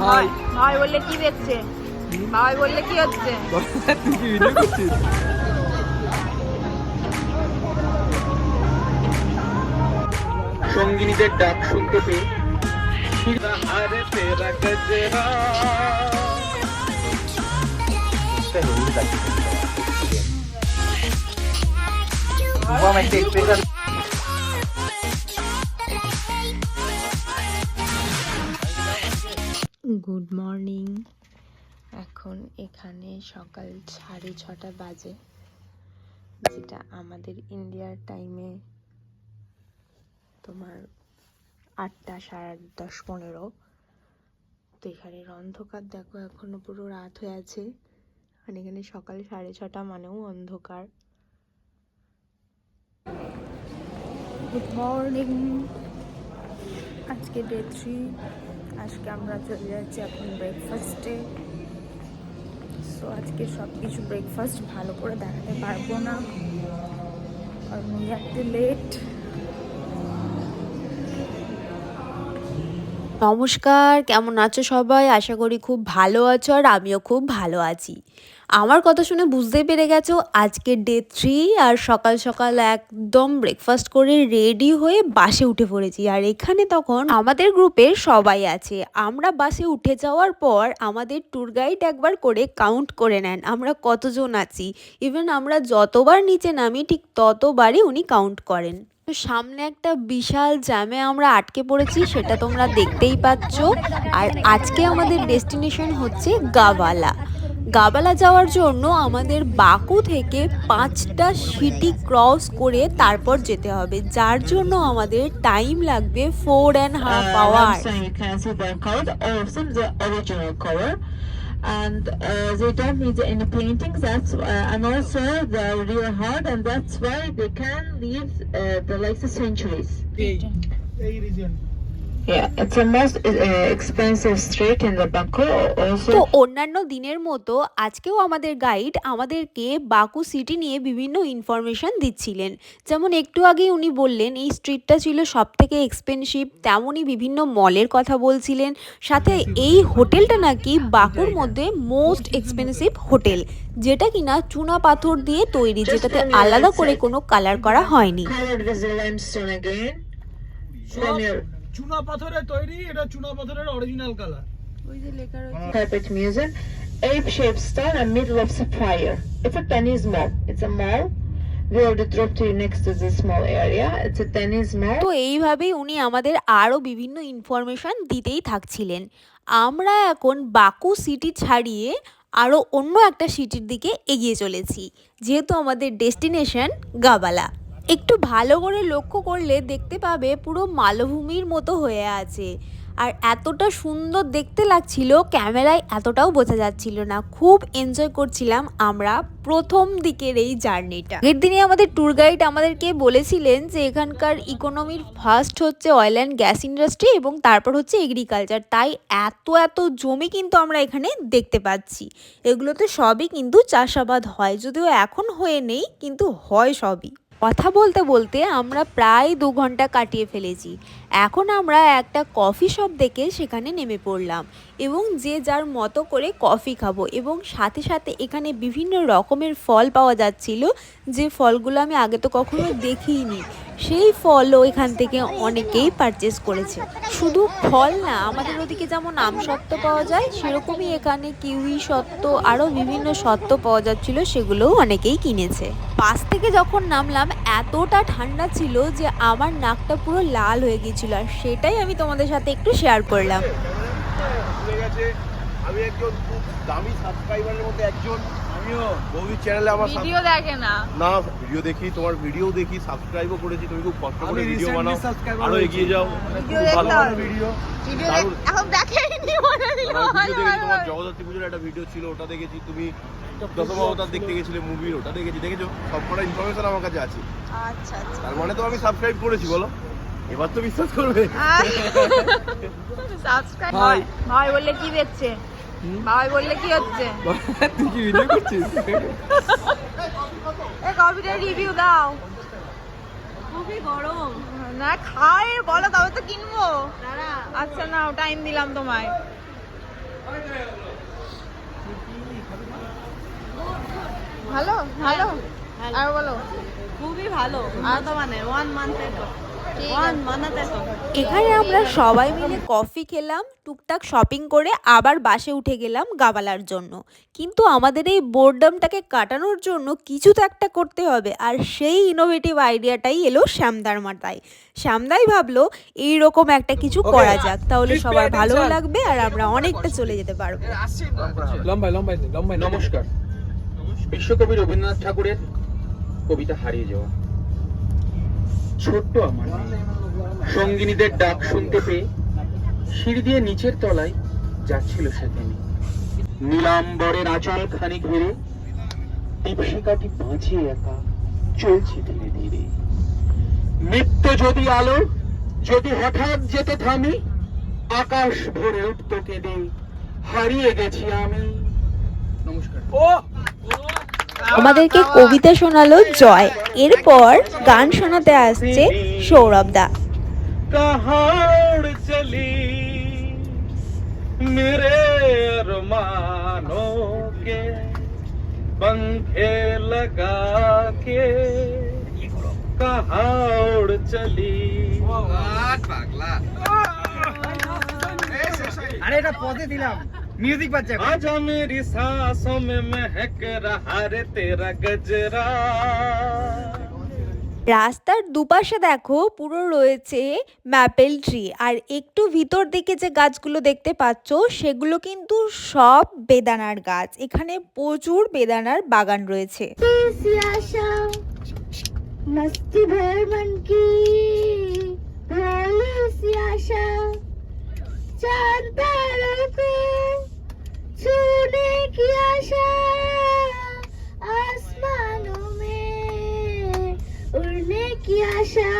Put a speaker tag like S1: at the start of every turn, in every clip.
S1: High
S2: ভাই বললে কি দেখছে বললে কি হচ্ছে?
S1: তুই কি ভিডিও করছিস
S3: সঙ্গিনীদের ডাক শুনতে পেয়ে আরে তেরা গজরা।
S2: গুড মর্নিং এখন এখানে সকাল সাড়ে ছটা বাজে, যেটা আমাদের ইন্ডিয়ার টাইমে তোমার আটটা সাড়ে দশ পনেরো। তো এখানের অন্ধকার দেখো, এখনও পুরো রাত হয়ে আছে। আর এখানে সকাল সাড়ে ছটা মানেও অন্ধকার। গুড মর্নিং আজকে ডে থ্রি আজকে আমরা চলে যাচ্ছি এখন ব্রেকফাস্টে সো আজকে সব কিছু ব্রেকফাস্ট ভালো করে দেখাতে পারব না। আর একটু লেট নমস্কার, কেমন আছো সবাই? আশা করি খুব ভালো আছো আর আমিও খুব ভালো আছি। আমার কথা শুনে বুঝতেই পেরে গেছো, আজকে ডে থ্রি আর সকাল সকাল একদম ব্রেকফাস্ট করে রেডি হয়ে বাসে উঠে পড়েছি। আর এখানে তখন আমাদের গ্রুপের সবাই আছে। আমরা বাসে উঠে যাওয়ার পর আমাদের ট্যুর গাইড একবার করে কাউন্ট করে নেন, আমরা কতজন আছি। ইভেন আমরা যতবার নিচে নামি, ঠিক ততবারই উনি কাউন্ট করেন। সামনে একটা বিশাল জ্যামে আমরা আটকে পড়েছি, সেটা তোমরা দেখতেই পাচ্ছ। আর আজকে আমাদের ডেস্টিনেশন হচ্ছে গাবালা গাবালা যাওয়ার জন্য আমাদের বাকু থেকে পাঁচটা সিটি ক্রস করে তারপর যেতে হবে যার জন্য আমাদের টাইম লাগবে four and half
S4: uh, hour the. And uh, they don't need any paintings. That's uh, and also they're real hard, and that's why they can leave uh, the like the centuries. Yeah, it's
S2: তো অন্যান্য দিনের মতো আজকেও আমাদের guide আমাদেরকে Baku city নিয়ে বিভিন্ন information দিচ্ছিলেন। যেমন একটু আগেই উনি বললেন এই স্ট্রিটটা ছিল সব থেকে এক্সপেন্সিভ তেমনই বিভিন্ন মলের কথা বলছিলেন। সাথে এই হোটেলটা নাকি বাকুর মধ্যে মোস্ট এক্সপেন্সিভ হোটেল যেটা কিনা চুনা পাথর দিয়ে তৈরি যেটাতে আলাদা করে কোনো কালার করা হয়নি।
S1: চুনা তৈরি এটা চুনা পাথরের original colour
S4: Carpet Museum, Ape Shaped Star and Middle of Sapphire. It's a tennis mall. It's a mall.
S2: তো এইভাবেই উনি আমাদের আরও বিভিন্ন ইনফরমেশন দিতেই থাকছিলেন। আমরা এখন বাকু সিটি ছাড়িয়ে আরও অন্য একটা সিটির দিকে এগিয়ে চলেছি যেহেতু আমাদের ডেস্টিনেশন গাবালা। একটু ভালো করে লক্ষ্য করলে দেখতে পাবে পুরো মালভূমির মতো হয়ে আছে। আর এতটা সুন্দর দেখতে লাগছিল, ক্যামেরায় এতটাও বোঝা যাচ্ছিল না। খুব এনজয় করছিলাম আমরা প্রথম দিকের এই জার্নিটা। আগের দিনে আমাদের ট্যুর গাইড আমাদেরকে বলেছিলেন যে এখানকার ইকোনমির ফার্স্ট হচ্ছে অয়েল অ্যান্ড গ্যাস ইন্ডাস্ট্রি এবং তারপর হচ্ছে এগ্রিকালচার তাই এত এত জমি কিন্তু আমরা এখানে দেখতে পাচ্ছি। এগুলোতে সবই কিন্তু চাষাবাদ হয়। যদিও এখন হয়ে নেই, কিন্তু হয় সবই। কথা বলতে বলতে আমরা প্রায় দু ঘণ্টা কাটিয়ে ফেলেছি। এখন আমরা একটা কফি শপ দেখে সেখানে নেমে পড়লাম এবং যে যার মতো করে কফি খাব এবং সাথে সাথে এখানে বিভিন্ন রকমের ফল পাওয়া যাচ্ছিল, যে ফলগুলো আমি আগে তো কখনো দেখিনি। সেই ফলও এখান থেকে অনেকেই পারচেস করেছে। শুধু ফল না, আমাদের ওদিকে যেমন আম সত্ত্ব পাওয়া যায়, সেরকমই এখানে কিউই সত্ত্ব, আরও বিভিন্ন সত্ত্ব পাওয়া যাচ্ছিল, সেগুলোও অনেকেই কিনেছে। বাস থেকে যখন নামলাম, এতটা ঠান্ডা ছিল যে আমার নাকটা পুরো লাল হয়ে গিয়েছিল। আর সেটাই আমি তোমাদের সাথে একটু শেয়ার করলাম।
S5: আমি একজন খুব দামি সাবস্ক্রাইবারের মধ্যে একজন আমিও বৌদির চ্যানেলে আমার
S2: ভিডিও দেখে না।
S5: না ভিডিও দেখি তোমার ভিডিও দেখি সাবস্ক্রাইবও করেছি তুমি খুব কষ্ট করে ভিডিও বানাও।
S1: আরও
S5: এগিয়ে যাও
S2: ভিডিও
S5: খুব ভালো ভালো ভিডিও
S2: ভিডিও এখন দেখেনি মনে
S5: আমার তোমার জগদ্ধাত্রী পুজোর একটা ভিডিও ছিল ওটা দেখেছি তুমি দশম অবতার দেখতে গেছিলে মুভির ওটা দেখেছি দেখেছ? সব কটা ইনফরমেশন আমার কাছে আছে।
S2: আচ্ছা আচ্ছা।
S5: তার মানে তো আমি সাবস্ক্রাইব করেছি বলো। এবার তো বিশ্বাস করবে।
S2: সাবস্ক্রাইব
S1: ভাই।
S2: ভাই বললে কি হচ্ছে ভাই বললে কি হচ্ছে?
S1: তুই কি ভিডিও করছিস?
S2: এই কফিটা রিভিউ দাও। খুবই গরম। না খাই বলো তবে তো কিনবো। আচ্ছা নাও টাইম দিলাম তোমায়। ভালো? ভালো? হ্যাঁ, হ্যাঁ।
S6: আর বলো।
S7: খুবই ভালো। আচ্ছা। আর তো মানে ওয়ান মান্থ
S2: এখানে আমরা সবাই মিলে কফি খেলাম টুকটাক শপিং করে আবার বাসে উঠে গেলাম গাবালার জন্য। কিন্তু আমাদের এই বোর্ডামটাকে কাটানোর জন্য কিছু তো একটা করতে হবে আর সেই ইনোভেটিভ আইডিয়াটাই এলো শ্যামদার মাথায়। শ্যামদাই ভাবলো এইরকম একটা কিছু করা যাক তাহলে সবার ভালো লাগবে আর আমরা অনেকটা চলে যেতে পারব।
S3: নমস্কার। বিশ্বকবি রবীন্দ্রনাথ ঠাকুরের কবিতা হারিয়ে যাওয়া। ছোট্ট আমার সঙ্গিনীদের ডাক শুনতে পেয়ে সিঁড়ি দিয়ে নিচের তলায় যাচ্ছিল সেখানে। নীলাম্বরের আঁচল খানি ঘিরে দীপশিকাটি বাঁচিয়ে একা চলছে ধীরে ধীরে। নিত্য যদি আলো যদি হঠাৎ যেত থামি আকাশ ভরে উঠত কেঁদে। হারিয়ে গেছি আমি। নমস্কার।
S2: আমাদেরকে কবিতা শোনালো জয় এরপর গান শোনাতে আসছে সৌরভ দা
S3: कहाड़ चली मेरे अरमानों के पंखे लगा के कहाड़ चली
S1: আরে এটা পদে দিলাম মিউজিক বাজছে এখন।
S3: आजा मेरी सांसों में महक रहा रे तेरा गजरा
S2: রাস্তার দুপাশে দেখো পুরো রয়েছে ম্যাপেল ট্রি আর একটু ভিতর দিকে যে গাছগুলো দেখতে পাচ্ছ সেগুলো কিন্তু সব বেদানার গাছ এখানে প্রচুর বেদানার বাগান রয়েছে
S8: सी आशा मस्ती भर मन চাঁদ তারাকে কি আশা আসমানো মে উড়নে কি আশা?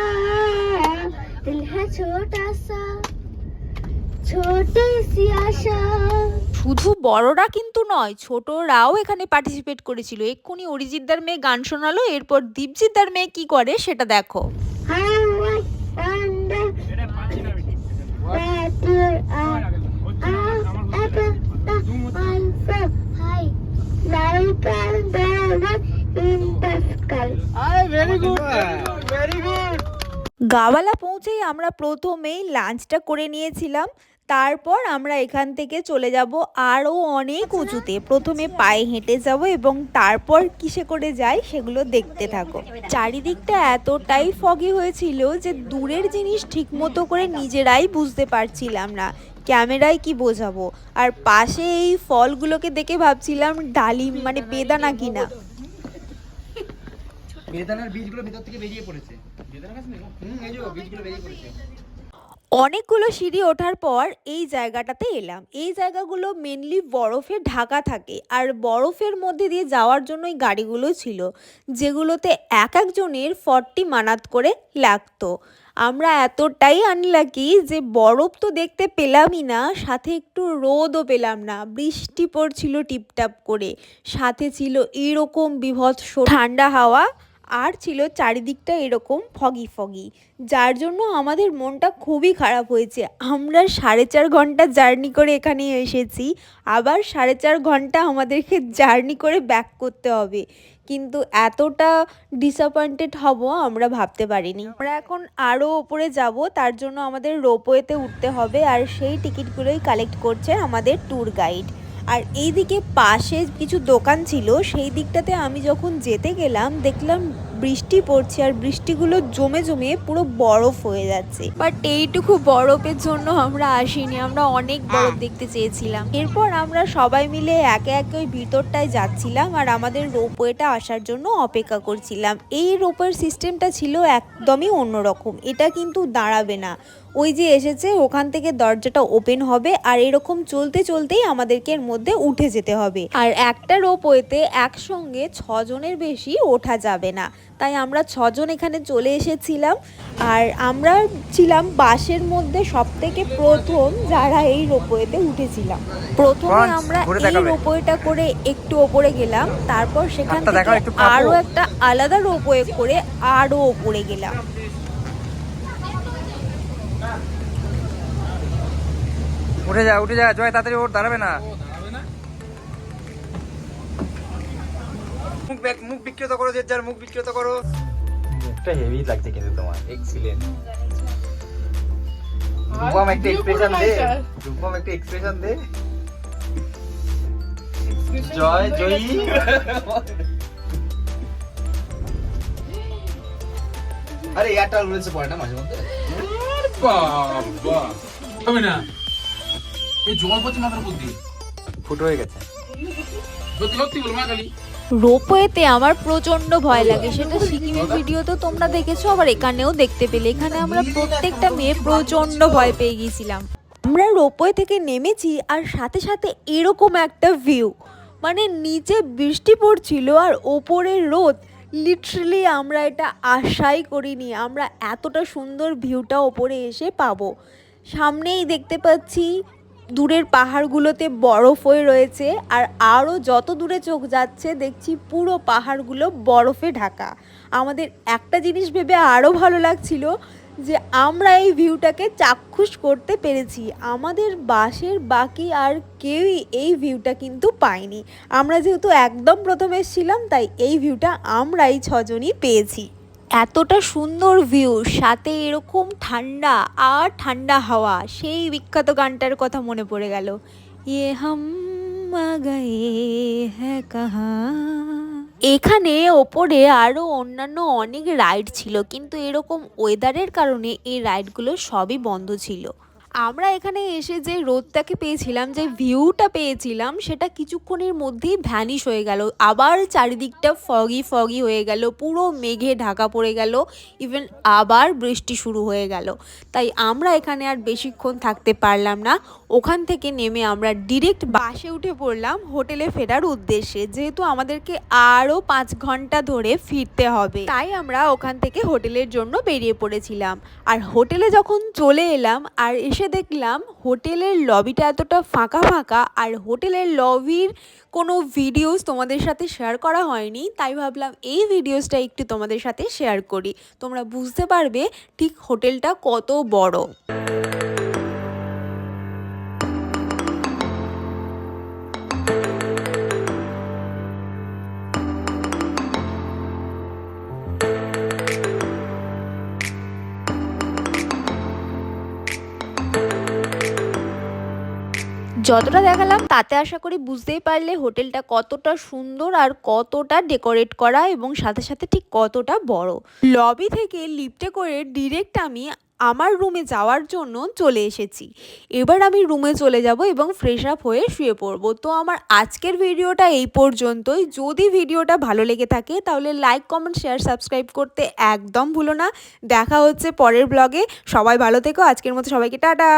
S8: দিল হ্যাঁ ছোটা সা
S2: শুধু বড়রা কিন্তু নয়, ছোটরাও এখানে পার্টিসিপেট করেছিল। এক্ষুনি অরিজিৎদার মেয়ে গান শোনালো, এরপর দীপজিৎদার মেয়ে কি করে সেটা দেখো। গাওয়ালা পৌঁছেই আমরা প্রথমেই লাঞ্চটা করে নিয়েছিলাম। তারপর আমরা এখান থেকে চলে যাব আরও অনেক উঁচুতে। প্রথমে পায়ে হেঁটে যাব এবং তারপর কিসে করে যাই সেগুলো দেখতে থাকো। চারিদিকটা এতটাই ফগি হয়েছিল যে দূরের জিনিস ঠিকমতো করে নিজেরাই বুঝতে পারছিলাম না। ক্যামেরায় কি বোঝাবো? আর পাশে এই ফলগুলোকে দেখে ভাবছিলাম ডালিম মানে বেদানা কিনা।
S1: বেদানার বীজগুলো ভিতর থেকে বেরিয়ে পড়েছে।
S2: অনেকগুলো সিঁড়ি ওঠার পর এই জায়গাটাতে এলাম। এই জায়গাগুলো মেনলি বরফে ঢাকা থাকে আর বরফের মধ্যে দিয়ে যাওয়ার জন্য এই গাড়িগুলো ছিল, যেগুলোতে এক একজনের ফর্টি মানাত করে লাগতো। আমরা এতটাই আনলাকি যে বরফ তো দেখতে পেলামই না, সাথে একটু রোদও পেলাম না। বৃষ্টি পড়ছিল টিপটাপ করে, সাথে ছিল এরকম বিভৎস ঠান্ডা হাওয়া। আর ছিল চারিদিকটা এরকম ফগি ফগি যার জন্য আমাদের মনটা খুবই খারাপ হয়েছে। আমরা সাড়ে চার ঘণ্টা জার্নি করে এখানে এসেছি। আবার সাড়ে চার ঘণ্টা আমাদেরকে জার্নি করে ব্যাক করতে হবে। কিন্তু এতটা ডিসঅ্যাপয়েন্টেড হব আমরা ভাবতে পারিনি। আমরা এখন আরও ওপরে যাব, তার জন্য আমাদের রোপওয়েতে উঠতে হবে। আর সেই টিকিটগুলোই কালেক্ট করছে আমাদের ট্যুর গাইড আর এইদিকে পাশে কিছু দোকান ছিল সেই দিকটাতে আমি যখন যেতে গেলাম দেখলাম বৃষ্টি পড়ছে আর বৃষ্টিগুলো জমে জমে পুরো বরফ হয়ে যাচ্ছে। বাট এইটুকু বরফের জন্য আমরা আসিনি আমরা অনেক বরফ দেখতে চেয়েছিলাম। এরপর আমরা সবাই মিলে একে একে ওই ভিতরটায় যাচ্ছিলাম আর আমাদের রোপওয়েটা আসার জন্য অপেক্ষা করছিলাম। এই রোপওয়ের সিস্টেমটা ছিল একদমই অন্যরকম এটা কিন্তু দাঁড়াবে না। ওই যে এসেছে ওখান থেকে দরজাটা ওপেন হবে আর এরকম চলতে চলতেই আমাদেরকে এর মধ্যে উঠে যেতে হবে। আর একটা রোপওয়েতে একসঙ্গে ছজনের বেশি ওঠা যাবে না। তাই আমরা ছজন এখানে চলে এসেছিলাম। আর আমরা ছিলাম বাসের মধ্যে সব থেকে প্রথম যারা এই রোপওয়েতে উঠেছিলাম। প্রথমে আমরা এই রোপওয়েটা করে একটু ওপরে গেলাম তারপর সেখান থেকে আরও একটা আলাদা রোপওয়ে করে আরও ওপরে গেলাম।
S9: উঠে যা উঠে যা জয় তাড়াতাড়ি ওর দাঁড়াবে না। মুখ ব্যাক- মুখ বিক্রেত করো যে যার মুখ বিক্রেত করো। একটা হেভি লাগছে কিন্তু তোমার এক্সিলেন্ট রূপম একটা এক্সপ্রেশন দে রূপম একটা এক্সপ্রেশন দে। জয় জয়ী।
S1: আরে এয়ারটা রুলেছে পড়ে না মাঝে মধ্যে।
S3: বাবা। হবে না এই জল পড়ছে মাথার উপর দিয়ে।
S9: ফুট হয়ে গেছে।
S3: সত্যি সত্যি খালি।
S2: রোপওয়েতে আমার প্রচণ্ড ভয় লাগে। সেটা সিকিমের ভিডিও তো তোমরা দেখেছ, আবার এখানেও দেখতে পেলে। এখানে আমরা প্রত্যেকটা মেয়ে প্রচণ্ড ভয় পেয়ে গিয়েছিলাম। আমরা রোপওয়ে থেকে নেমেছি আর সাথে সাথে এরকম একটা ভিউ মানে নিচে বৃষ্টি পড়ছিল আর ওপরে রোদ লিটারালি আমরা এটা আশাই করিনি। আমরা এতটা সুন্দর ভিউটা ওপরে এসে পাবো। সামনেই দেখতে পাচ্ছি দূরের পাহাড়গুলোতে বরফ হয়ে রয়েছে আর আরও যত দূরে চোখ যাচ্ছে, দেখছি পুরো পাহাড়গুলো বরফে ঢাকা। আমাদের একটা জিনিস ভেবে আরও ভালো লাগছিল যে আমরা এই ভিউটাকে চাক্ষুষ করতে পেরেছি। আমাদের বাসের বাকি আর কেউই এই ভিউটা কিন্তু পায়নি। আমরা যেহেতু একদম প্রথমে এসেছিলাম, তাই এই ভিউটা আমরাই ছজনই পেয়েছি। এতটা সুন্দর ভিউ সাথে এরকম ঠান্ডা, আর ঠান্ডা হাওয়া, সেই বিখ্যাত গানটার কথা মনে পড়ে গেল। ইয়ে হাম হ্যাঁ কাহা। এখানে ওপরে আরও অন্যান্য অনেক রাইড ছিল, কিন্তু এরকম ওয়েদারের কারণে এই রাইডগুলো সবই বন্ধ ছিল। আমরা এখানে এসে যে রোদটাকে পেয়েছিলাম, যে ভিউটা পেয়েছিলাম, সেটা কিছুক্ষণের মধ্যেই ভ্যানিশ হয়ে গেল। আবার চারিদিকটা ফগি ফগি হয়ে গেল, পুরো মেঘে ঢাকা পড়ে গেল ইভেন আবার বৃষ্টি শুরু হয়ে গেল। তাই আমরা এখানে আর বেশিক্ষণ থাকতে পারলাম না। ওখান থেকে নেমে আমরা ডিরেক্ট বাসে উঠে পড়লাম হোটেলে ফেরার উদ্দেশ্যে। যেহেতু আমাদেরকে আরও পাঁচ ঘণ্টা ধরে ফিরতে হবে, তাই আমরা ওখান থেকে হোটেলের জন্য বেরিয়ে পড়েছিলাম। আর হোটেলে যখন চলে এলাম আর এসে দেখলাম হোটেলের লবিটা এতটা ফাঁকা ফাঁকা আর হোটেলের লবির কোনো ভিডিওস তোমাদের সাথে শেয়ার করা হয়নি, তাই ভাবলাম এই ভিডিওসটা একটু তোমাদের সাথে শেয়ার করি। তোমরা বুঝতে পারবে ঠিক হোটেলটা কত বড়। যতটা দেখালাম তাতে আশা করি বুঝতেই পারলে হোটেলটা কতটা সুন্দর আর কতটা ডেকোরেট করা এবং সাথে সাথে ঠিক কতটা বড়। লবি থেকে লিফটে করে ডিরেক্ট আমি আমার রুমে যাওয়ার জন্য চলে এসেছি। এবার আমি রুমে চলে যাব এবং ফ্রেশ আপ হয়ে শুয়ে পড়ব। তো আমার আজকের ভিডিওটা এই পর্যন্তই। যদি ভিডিওটা ভালো লেগে থাকে তাহলে লাইক কমেন্ট শেয়ার সাবস্ক্রাইব করতে একদম ভুলো না। দেখা হচ্ছে পরের ব্লগে সবাই ভালো থেকো। আজকের মতো সবাইকে টাটা।